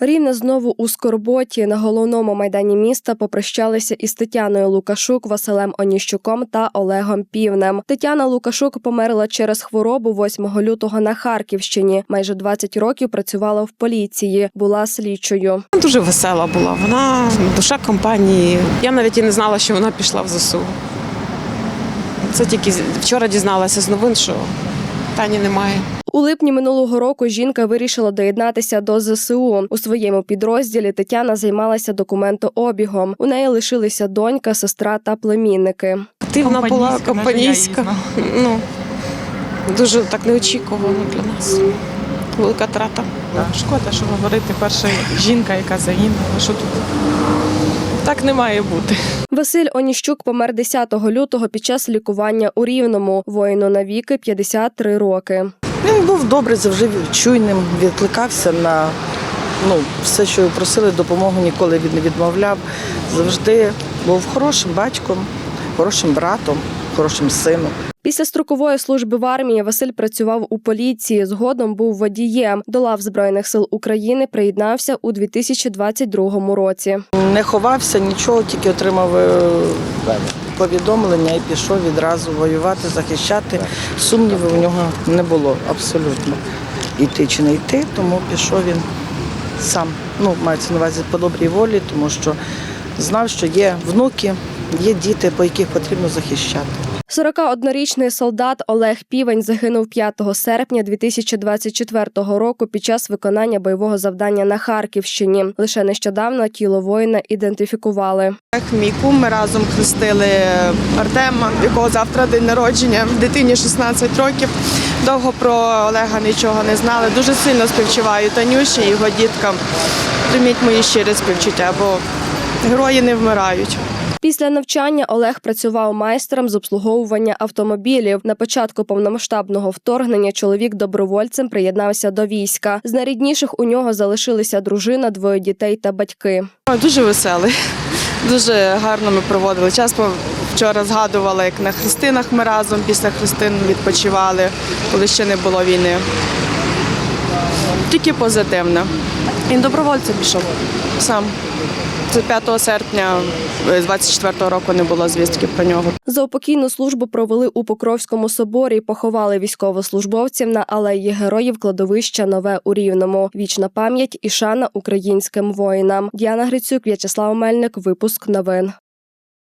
Рівне знову у скорботі на головному майдані міста попрощалися із Тетяною Лукашук, Василем Оніщуком та Олегом Півнем. Тетяна Лукашук померла через хворобу 8 лютого на Харківщині. Майже 20 років працювала в поліції, була слідчою. Дуже весела була. Вона душа компанії. Я навіть і не знала, що вона пішла в ЗСУ. Це тільки вчора дізналася з новин, що Тані немає. У липні минулого року жінка вирішила доєднатися до ЗСУ. У своєму підрозділі Тетяна займалася документообігом. У неї лишилися донька, сестра та племінники. Активна була Компанійська. Ну, дуже так неочікувано для нас. Велика трата. Шкода, що говорити перша жінка, яка загинула. Що тут так не має бути. Василь Оніщук помер 10 лютого під час лікування у Рівному. Воїну на віки 53 роки. Він був добре, завжди чуйним, відкликався на ну, все, що просили, допомогу ніколи він не відмовляв. Завжди був хорошим батьком, хорошим братом, хорошим сином. Після строкової служби в армії Василь працював у поліції. Згодом був водієм. До лав збройних сил України приєднався у 2022 році. Не ховався нічого, тільки отримав е, повідомлення і пішов відразу воювати, захищати. Сумнівів у нього не було абсолютно. Йти чи не йти, тому пішов він сам. Ну, мається на увазі по добрій волі, тому що знав, що є внуки, є діти, по яких потрібно захищати. 41-річний солдат Олег Півень загинув 5 серпня 2024 року під час виконання бойового завдання на Харківщині. Лише нещодавно тіло воїна ідентифікували. Мій кум ми разом хрестили Артема, в якого завтра день народження. Дитині 16 років. Довго про Олега нічого не знали. Дуже сильно співчуваю Танюші і його діткам. Прийміть мої щирі співчуття, бо герої не вмирають. Після навчання Олег працював майстером з обслуговування автомобілів. На початку повномасштабного вторгнення чоловік добровольцем приєднався до війська. З найрідніших у нього залишилися дружина, двоє дітей та батьки. Дуже веселий. Дуже гарно ми проводили час. Вчора згадували, як на хрестинах ми разом після хрестин відпочивали, коли ще не було війни. Тільки позитивне. Він добровольцем пішов сам. Це 5 серпня е, з 24-го року не було звістки про нього. Заупокійну службу провели у Покровському соборі. Поховали військовослужбовців на алеї героїв кладовища Нове у Рівному. Вічна пам'ять і шана українським воїнам. Діана Грицюк, В'ячеслав Мельник. Випуск новин.